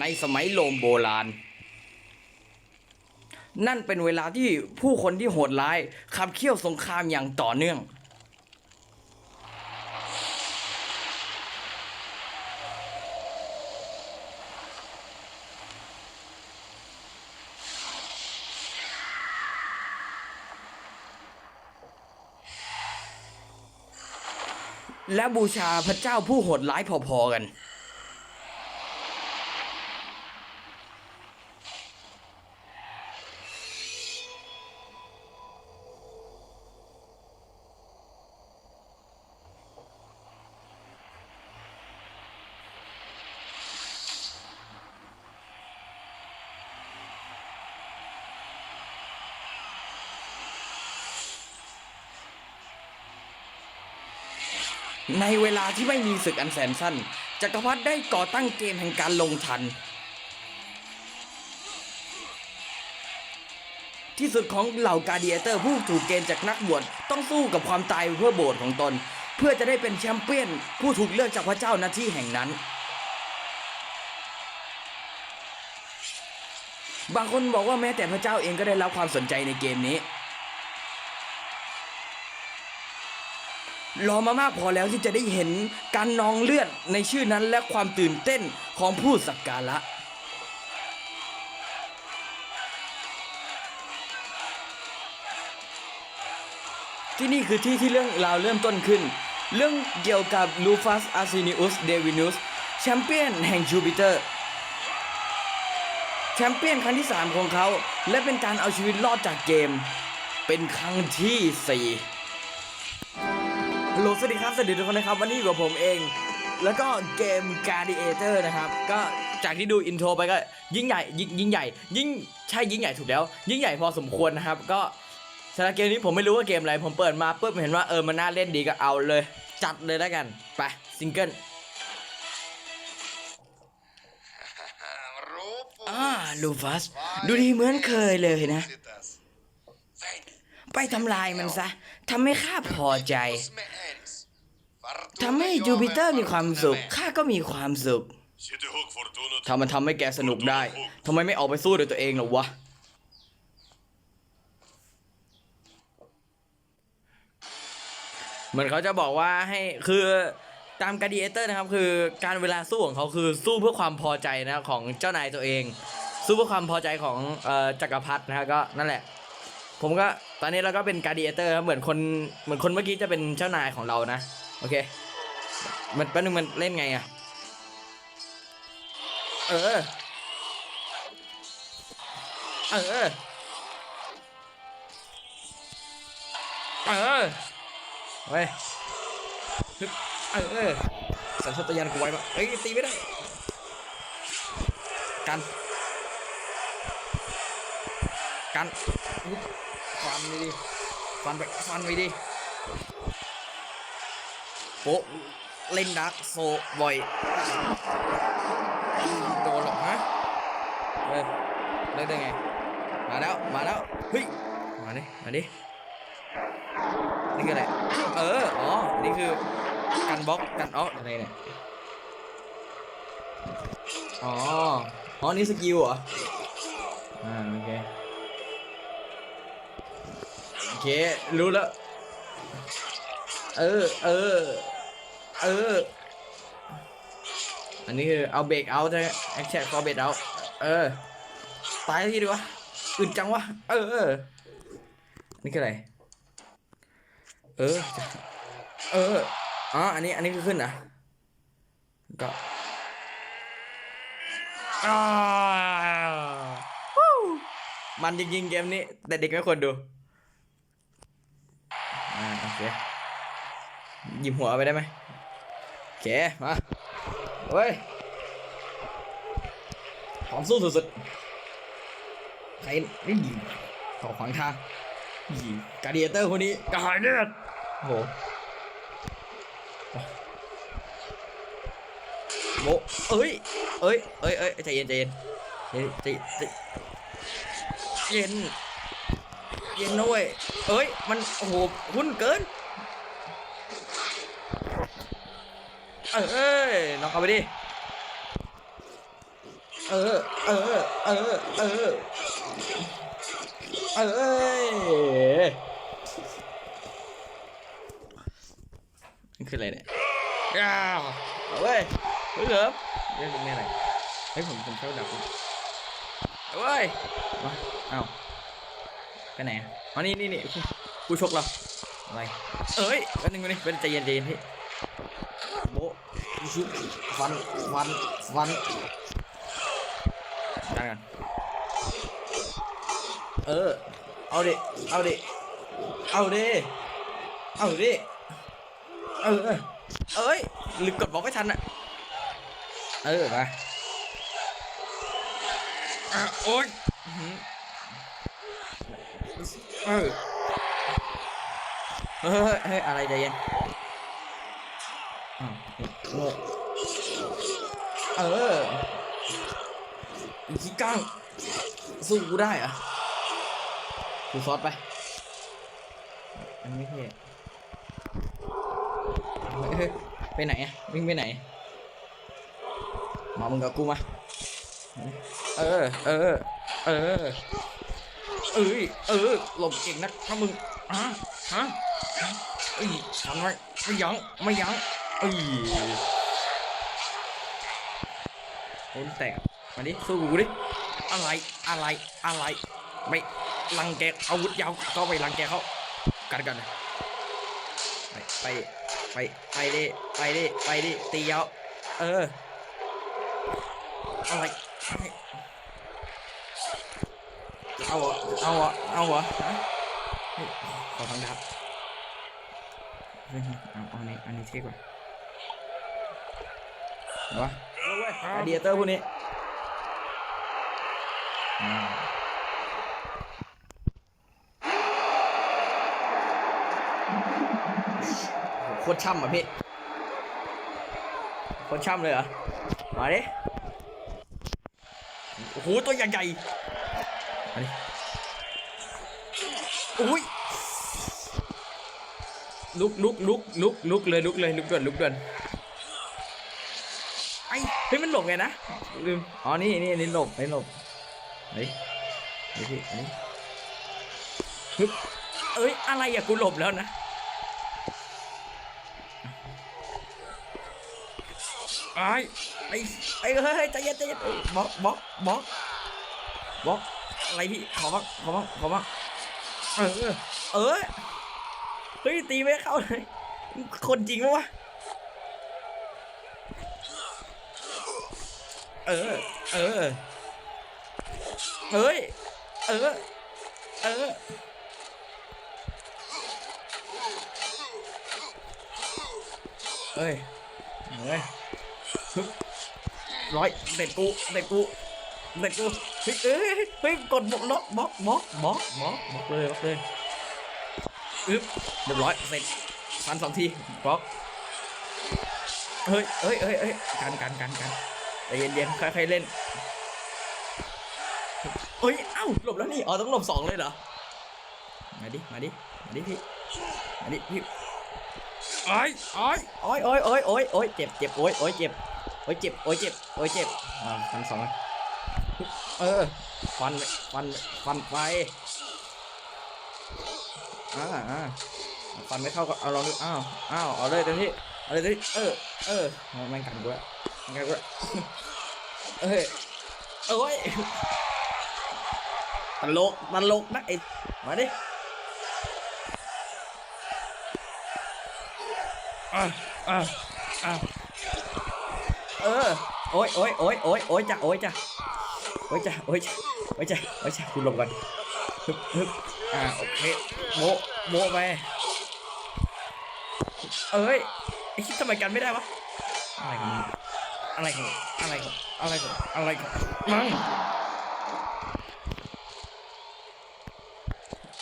ในสมัยโรมโบราณ นั่นเป็นเวลาที่ผู้คนที่โหดร้ายขับเคี่ยวสงครามอย่างต่อเนื่อง และบูชาพระเจ้าผู้โหดร้ายพอๆกัน ในเวลาที่ไม่มีศึกอันแสนสั้นจักรพรรดิได้ก่อตั้งเกมแห่งการลงทัน ที่สุดของเหล่ากาเดียเตอร์ผู้ถูกเกณฑ์จากนักบวชต้องสู้กับความตายเพื่อโบสถ์ของตน เพื่อจะได้เป็นแชมเปี้ยน ผู้ถูกเลือกจากพระเจ้าหน้าที่แห่งนั้น บางคนบอกว่าแม้แต่พระเจ้าเองก็ได้รับความสนใจในเกมนี้ รอมามากพอแล้วที่จะได้เห็นการนองเลือดในชื่อนั้นและความตื่นเต้นของผู้สักการะที่นี่คือที่ที่เรื่องราวเริ่มต้นขึ้น เรื่องเกี่ยวกับลูฟัสอาร์ซินิอุสเดวินุสแชมเปี้ยนแห่งจูปิเตอร์ แชมเปี้ยนครั้งที่ 3 ของเขา และเป็นการเอาชีวิตรอดจากเกม เป็นครั้งที่ 4 โหลสวัสดีครับ สวัสดีทุกคนนะครับ วันนี้อยู่กับผมเอง แล้วก็เกม Gladiator นะครับ ก็จากที่ดูอินโทรไปก็ยิ่งใหญ่ยิ่งยิ่งใหญ่ ยิ่งใช่ยิ่งใหญ่ถูกแล้ว ยิ่งใหญ่พอสมควรนะครับ ก็สำหรับเกมนี้ผมไม่รู้ว่าเกมอะไร ผมเปิดมาปุ๊บเห็นว่าเออมันน่าเล่นดีก็เอาเลย จัดเลยแล้วกัน ไปซิงเกิลอ่าลูฟัส ดูดีเหมือนเคยเลยนะ ไปทำลายมันซะทำให้ข้าพอใจ ทำให้จูปิเตอร์มีความสุขข้าก็มีความสุข ถ้ามันทำให้แกสนุกได้ทำไมไม่ออกไปสู้ด้วยตัวเองหรอวะ เหมือนเขาจะบอกว่าให้คือตามการดีเอเตอร์นะครับ คือการเวลาสู้ของเขาคือสู้เพื่อความพอใจนะของเจ้านายตัวเอง สู้เพื่อความพอใจของเอ่อจักรพรรดินะฮะก็นั่นแหละ ผมก็ตอนนี้เราก็เป็นการดีเอเตอร์ครับเหมือนคนเหมือนคนเมื่อกี้จะเป็นเจ้านายของเรานะ โอเค มันแป๊บนึงมันเล่นไงอะเออ เออ เออเฮ้ยฮึบเออสัญชาตญาณกูไว้ปะเอ้ยตีไม่ได้ กัน กันฟันไปดิฟันไปฟันไปดิ โปะเล่นดักโซบ่อยโดนหรอกฮะเฮ้ยเล่นได้ไง มาแล้ว มาแล้ว เฮ้ย มาดิ มาดิ นี่คืออะไร เออ อ๋อ นี่คือกันบล็อก กันออฟอะไรเนี่ย อ๋อ อ๋อ นี่สกิลเหรอ อ่า โอเค โอเค รู้แล้ว เออ เออ เออ อันนี้คือเอาเบรกเอาใช่ไหมแอคชั่นก็เบรกเอาเออ ตายทีดีวะอึดจังวะเออเออ นี่คืออะไร เออ เออ อ๋อ อันนี้ อันนี้คือขึ้นนะก็อ่าวมันจริงๆเกมนี้ แต่เด็กไม่ควรดู อ่า โอเคหยิบหัวไปได้ไหม เค มา เฮ้ยพร้อมสู้สุดๆ ใครนี่ยิงต่อขวางทางยิงการเดียเตอร์คนนี้กระหายเลือดโอ้โหโบะเอ้ย เอ้ย เอ้ยเอ้ยใจเย็นใจเย็นใจใจใจเย็น เย็นนะเว้ยเอ้ย มัน โอ้โหหุ้นเกิน เอ้ยน้องเข้าไปดิ เออ เออ เออ เออ เอ้ยนี่คืออะไรเนี่ยอ้าวเอาเว้ยเฮ้ยเหรอเรียกแม่อะไรเฮ้ยผมผมชอบดับเว้ยมาเอ้าไปไหนอ๋อนี่นี่นี่กูชกเราอะไรเอ้ยแป๊บนึงกูนี่เป็นใจเย็นใจเย็นพี่ ชุบฟันฟันฟันได้กันเออ เอาดิ เอาดิ เอาดิ เอาดิ เออ เอ้ยลืมกดบล็อกไม่ทันอะ เออมาอะโอ๊ยเออเฮ้ยอะไรใจเย็นอ้าวโง่ เอออีกขี้ก้างสู้กูได้อะกูซอสไป อันไม่เท่เฮ้ยเฮ้ยไปไหนอะวิ่งไปไหน มามึงกับกูมา เออ เออ เออ เอ้ย เออ หลบเก่งนักถ้ามึงฮะฮะเอ้ยทำไมไม่ยั้งไม่ยั้ง อ้ยโอนแตกมาดิสู้กูดิอะไรอะไรอะไรไม่รังแกอาวุธยาวก็ไปรังแกเขากันกันไปไปไปไปดิไปดิไปดิตียาวเอออะไรเอาเหรอเอาเหรอเอาเหรอะเฮ้ยขอทางดับเอาอันนี้อันนี้เท่กว่า วะอะเดียเตอร์พวกนี้อ่าโคตรช่ำอะพี่โคตรช่ำเลยเหรอ มาดิโอ้โห ตัวใหญ่ๆมาดิอุ้ยลุกลุกลุกลุกลุกเลยลุกเลยลุกด่วนลุกด่วนไอ้เฮ้ยมัน หลบไงนะลืมอ๋อนี่นี่นี่หลบนี่หลบเฮ้ยเฮ้ยพี่อันนี้ฮึบเอ้ยอะไรอะกูหลบแล้วนะไอ้ไอ้ไอ้เฮ้ยเฮ้ยใจเย็นใจเย็นเอ้ยบล็อกบล็อกบล็อกบล็อกอะไรพี่ขอบ้างขอบ้างขอบ้างเออเออเฮ้ยตีไม่เข้าเลยคนจริงปะวะ เออ เออเฮ้ย เออ เออ เอ้ยเอ้ยร้อยเด็ดกูเด็ดกูเด็ดกูเฮ้ยเอ้ยเฮ้ยกดบล็อกบล็อกบล็อกบล็อกบล็อกบล็อกเลยบล็อกเลยอึ๊บเรียบร้อยเสร็จฟันสองทีบล็อกเฮ้ยเฮ้ยเฮ้ยเฮ้ยกันกันกันกัน ใจเย็นเย็นๆ ค่อยๆ เล่นเฮ้ย เอ้า หลบแล้วนี่ อ๋อ ต้องหลบสองเลยเหรอ มาดิ มาดิ มาดิพี่ มาดิพี่โอ้ยโอ้ยโอ้ยโอ้ยโอ้ยโอ้ยโอ้ยเจ็บเจ็บโอ้ยโอ้ยเจ็บ โอ้ยเจ็บ โอ้ยเจ็บ โอ้ยเจ็บ อ่าฟันสองอันเออ ฟันไปฟันฟันไปอ่าอ่าฟันไม่เข้าก็เอาลองดูอ้าว อ้าว เอาเลยเต็มที่เอาเลยเต็มที่เออ เออเอาแม่งกันกูละแม่งกันกูละเอ้ยเอ้ยตลกตลกนะไอ้มาดิอะอะอะเออโอ้ยโอ้ยโอ้ยโอ้ยโอ้ยจ้ะโอ้ยจ้ะโอ้ยจ้ะโอ้ยจ้ะโอ้ยจ้ะโอ้ยจ้ะคุณหลบก่อนฮึบฮึบอ่าโอเคโมโมไปเอ้ย ไอ้คิดทำไมกันไม่ได้วะ อะไรของอะไรของอะไรของอะไรของอะไรของมึง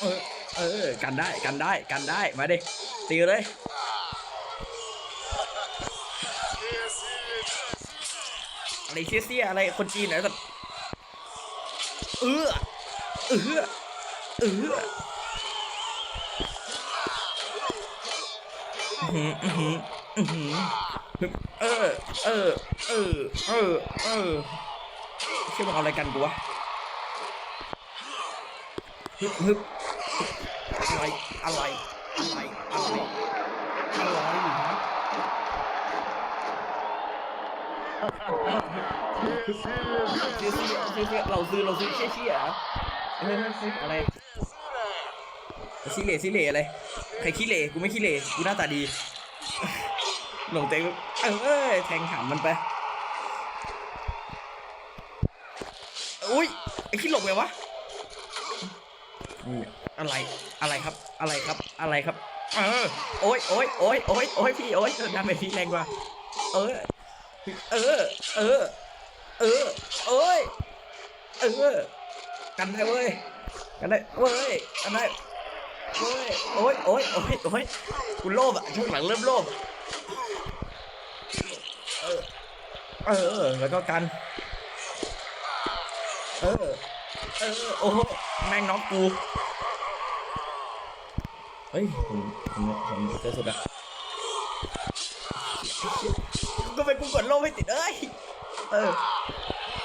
เออเออ กันได้กันได้กันได้ มาดิตีเลยอะไรเสี้ยๆอะไรคนจีนไหนสัตว์เออเออเอออื้อหืออื้อหืออื้อหือ เออ เออ เออ เออเชื่อมึงเอาอะไรกันกูวะฮึบฮึบอะไร อะไร อะไร อะไรอะไรฮะซื้อซื้อซื้อซื้อเราซื้อเราซื้อเชี่ยเชี่ยเหรอเฮ้ยเฮ้ยเฮ้ยอะไรซิเล่ซิเล่อะไร ใครขี้เล่กูไม่ขี้เล่กูหน้าตาดี หลงเตงเออแทงหามมันไป อุ้ยไอ้ขี้หลบไงวะอุ้ยอะไรอะไรครับ อะไรครับอะไรครับ เออโอ้ยโอ้ยโอ้ยโอ้ยโอ้ยพี่โอ้ยดาเมจพี่แรงกว่า เออ เออ เออ เออเอ้ยเออกันได้เว้ยกันได้เว้ยกันได้เว้ยโอ้ยโอ้ยโอ้ยโอ้ยกูโลภอะช่วงหลังเริ่มโลภ ออ เออ แล้วก็กัน เออ เออ โอ้โห แม่งน็อกกู เฮ้ย ผมผมผมเจอสุดอะก็ไปกูกดโลไม่ติดเอ้ย เออ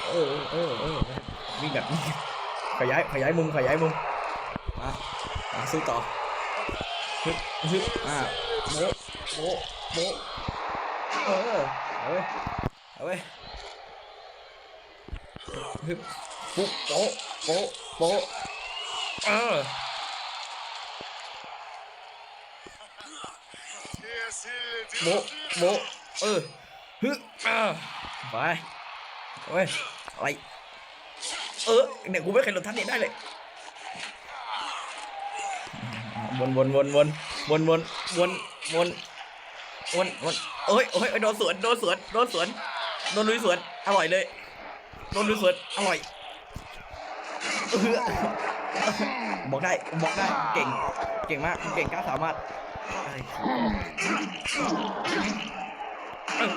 เออ เออ เออวิ่งแบบขยาย ขยายมุม ขยายมุม มา มาสู้ต่อฮึฮึอ่าโมโมโมเออ เอาเว้ยเอาเว้ยฮึบปุ๊บโป๊ะโป๊ะโป๊ะเออโบโบเออฮึอ่าไปเว้ยอะไรเออเนี่ยกูไม่เคยหลุดทันนี้ได้เลยวนวนวนวนวนวนวนวน วนวนโอ้ยโอ้ยโอ้ยโดนสวนโดนสวนโดนสวนโดนลุยสวนอร่อยเลยโดนลุยสวนอร่อยบอกได้บอกได้เก่งเก่งมากเก่งกล้าสามารถ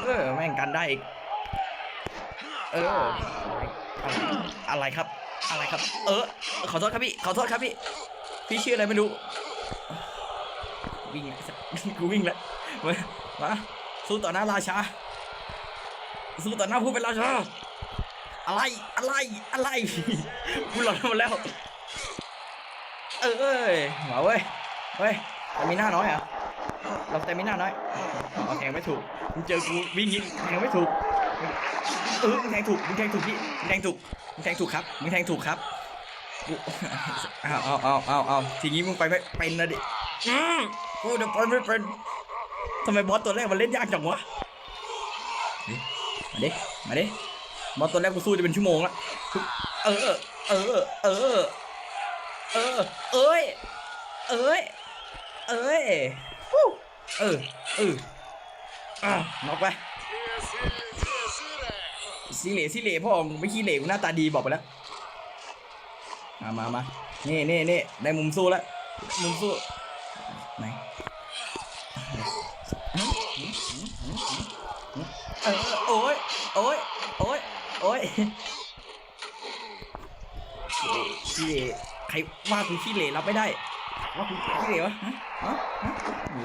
เออแม่งกันได้อีกเอออะไรครับ อะไรครับ เออ ขอโทษครับพี่ขอโทษครับพี่พี่ชื่ออะไรไม่รู้วิ่งกูวิ่งแล้ว มามาสู้ต่อหน้าราชา สู้ต่อหน้าผู้เป็นราชา อะไร อะไร อะไรกูหลอนมาแล้ว เออเอ้ยมาเว้ย เฮ้ยแต่มีหน้าน้อยเหรอะเราแต่มีหน้าน้อยเอาแทงไม่ถูกมึงเจอกูวิ่งยิงแทงไม่ถูก เออมึงแทงถูก มึงแทงถูกพี่มึงแทงถูก มึงแทงถูกครับ มึงแทงถูกครับกูเอาเอาเอาเอาเอาทีนี้มึงไปไม่เป็นนะดิอืมกูเดี๋ยวไปไม่เป็น ทำไมบอสตัวแรกมันเล่นยากจังวะ มาดิ มาดิ บอสตัวแรกกูสู้จะเป็นชั่วโมงละเออ เออ เออ เออ เอ้ย เอ้ย เอ้ยเออ เอออะน็อกไปสิเหล่สิเหล่พ่อมึงไม่ขี้เหล่กูหน้าตาดีบอกไปแล้ว มามามานี่นี่นี่ได้มุมสู้แล้วมุมสู้ โอ้ยโอ้ยโอ้ยขี้เหล่ใครว่ากูขี้เหล่รับไม่ได้ว่ากูขี้เหล่วะฮะฮะฮะหนี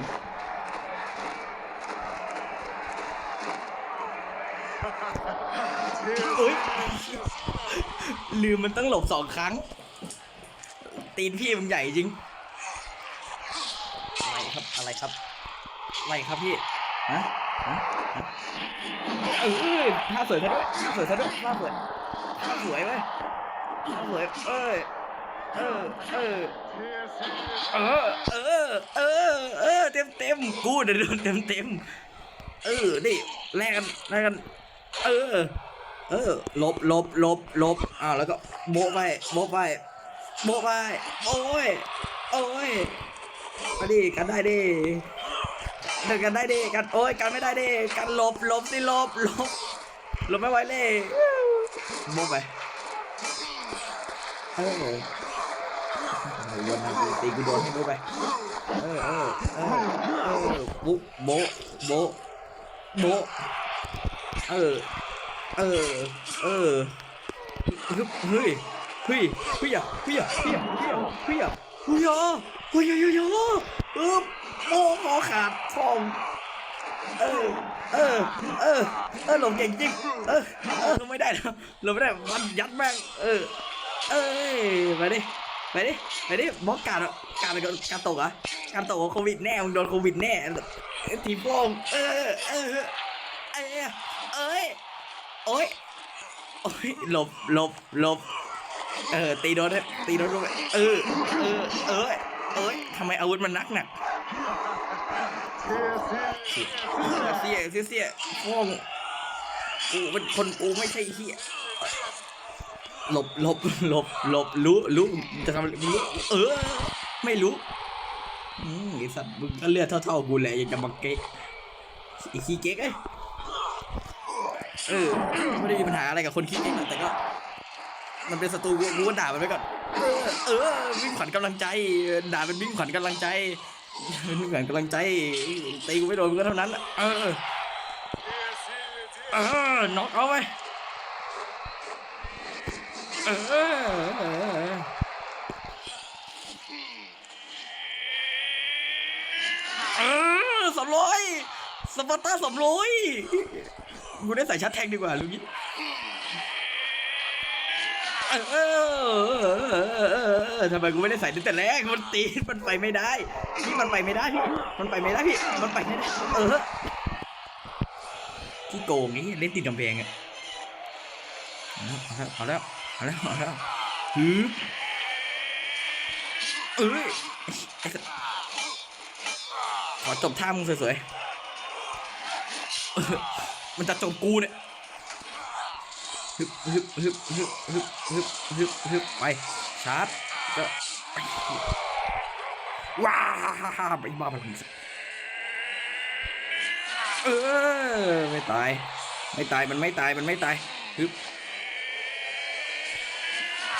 อุ้ยลืมมันต้องหลบสองครั้ง ตีนพี่มันใหญ่จริง อะไรครับอะไรครับอะไรครับพี่ฮะฮะ เออท่าสวยซะด้วยท่าสวยซะด้วยท่าสวยท่าสวยเว้ยท่าสวยเอ้ยเออเออเออเออเออเออเต็มเต็มกูเดี๋ยวโดนเต็มเต็มเออนี่แลกกันแลกกัน เออ เออลบลบลบลบอ่าวแล้วก็โบะไปโบะไปโบะไปโอ้ยโอ้ยมาดิกันได้ดิ เดินกันได้ดิกันโอ้ยกันไม่ได้ดิกันลบลบสิลบลบลบไม่ไหวเลยโบะไปเออโอ้ยโยนตีกูโดนให้โบะไปเออเออเออเออบุ๊บโบโบโบเออเออเออฮึบเฮ้ยเฮ้ยเฮ้ยอะเฮ้ยอะเฮ้ยอะเฮ้ยอะเฮ้ยอะเฮ้ยอะเฮ้ยอะเฮ้ย อะเออโอ้คอขาดทองเออ เออ เออ เออหลบเก่งจริง เออ เออ ไม่ได้แล้วหลบไม่ได้มันยัดแม่ง เออ เอ้ยไปดิไปดิไปดิบล็อกการดการดการตกอะการตกโควิดแน่มึงโดนโควิดแน่ทีโป้งเออ เออ เออเอ้ยโอ้ยโอ้ยหลบหลบหลบเออ ตีโดนตีโดนด้วยเออเออ เออ เอ้ย ทำไมอาวุธมันนักหนักเสียเสียเสียเสียฟ้องกูเป็นคนกูไม่ใช่เฮียหลบหลบหลบหลบรู้รู้จะทำอะไรรู้เออ ไม่รู้อืมไอสัตว์มึงก็เลือดเท่าๆกูแหละยังจะมาเก๊กไอขี้เก๊กเอ้ยเออไม่ได้มีปัญหาอะไรกับคนขี้เก๊กหรอกแต่ก็ มันเป็นศัตรูกูกูก็ด่ามันไปก่อน เออวิ่งขวัญกำลังใจ ด่าเป็นวิ่งขวัญกำลังใจวิ่งขวัญกำลังใจตีกูไม่โดนก็เท่านั้นเออเออน็อกเอาไปเออเออเออสำร้อยสปาร์ต้าสำร้อยกูได้ใส่ชัดแทงดีกว่าลูกนี้ เออทำไมกูไม่ได้ใส่ตั้งแต่แรก มันตีมันไปไม่ได้ พี่มันไปไม่ได้พี่ มันไปไม่ได้พี่ มันไปไม่ได้ เออที่โกงนี้เล่นติดกำแพงอะเอาแล้วเอาแล้วเอาแล้วเอาแล้วฮึบเอ้ยไอ้สัสขอจบท่ามึงสวยๆมันจะจบกูเนี่ย ฮึบฮึบฮึบฮึบฮึบฮึบฮึบฮึบไปชาร์จก็ไปว้าไปบ้าพลังเออไม่ตาย ไม่ตายมันไม่ตายมันไม่ตายฮึบ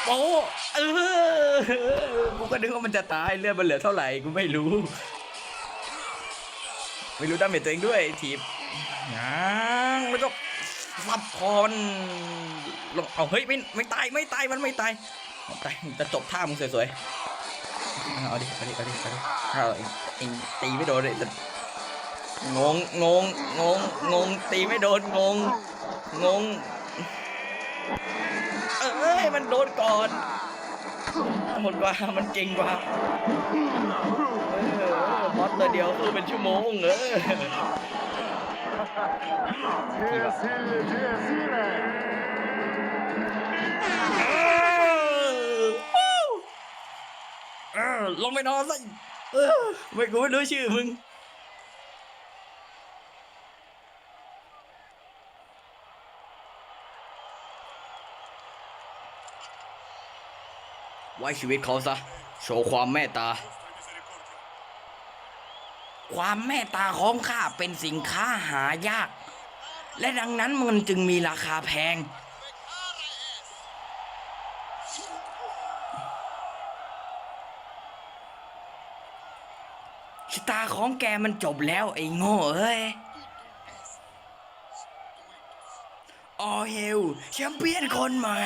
โอ้เออกูก็นึกว่ามันจะตายเลือดมันเหลือเท่าไหร่กูไม่รู้ ไม่รู้ดาเมจตัวเองด้วยทีบยังแล้วก็ ฟับคอมันลงเอาเฮ้ยไม่ไม่ตายไม่ตายมันไม่ตายตายจะจบท่ามึงสวยๆเอาดิเอาดิเอาดิเอาดิเอาเองตีไม่โดนเลยงงงงงงงงตีไม่โดนงงงงเอ้ยมันโดนก่อนหมดกว่ามันเก่งกว่าบอสตัวเดียวคือเป็นชั่วโมงเออ เออเออลงไปนอนซะไม่กูไม่รู้ชื่อมึง ไว้ชีวิตเขาซะ โชว์ความเมตตา ความเมตตาของข้าเป็นสินค้าหายาก และดังนั้นมันจึงมีราคาแพง ชะตาของแกมันจบแล้วไอ้โง่เอ้ยออเฮลแชมเปี้ยนคนใหม่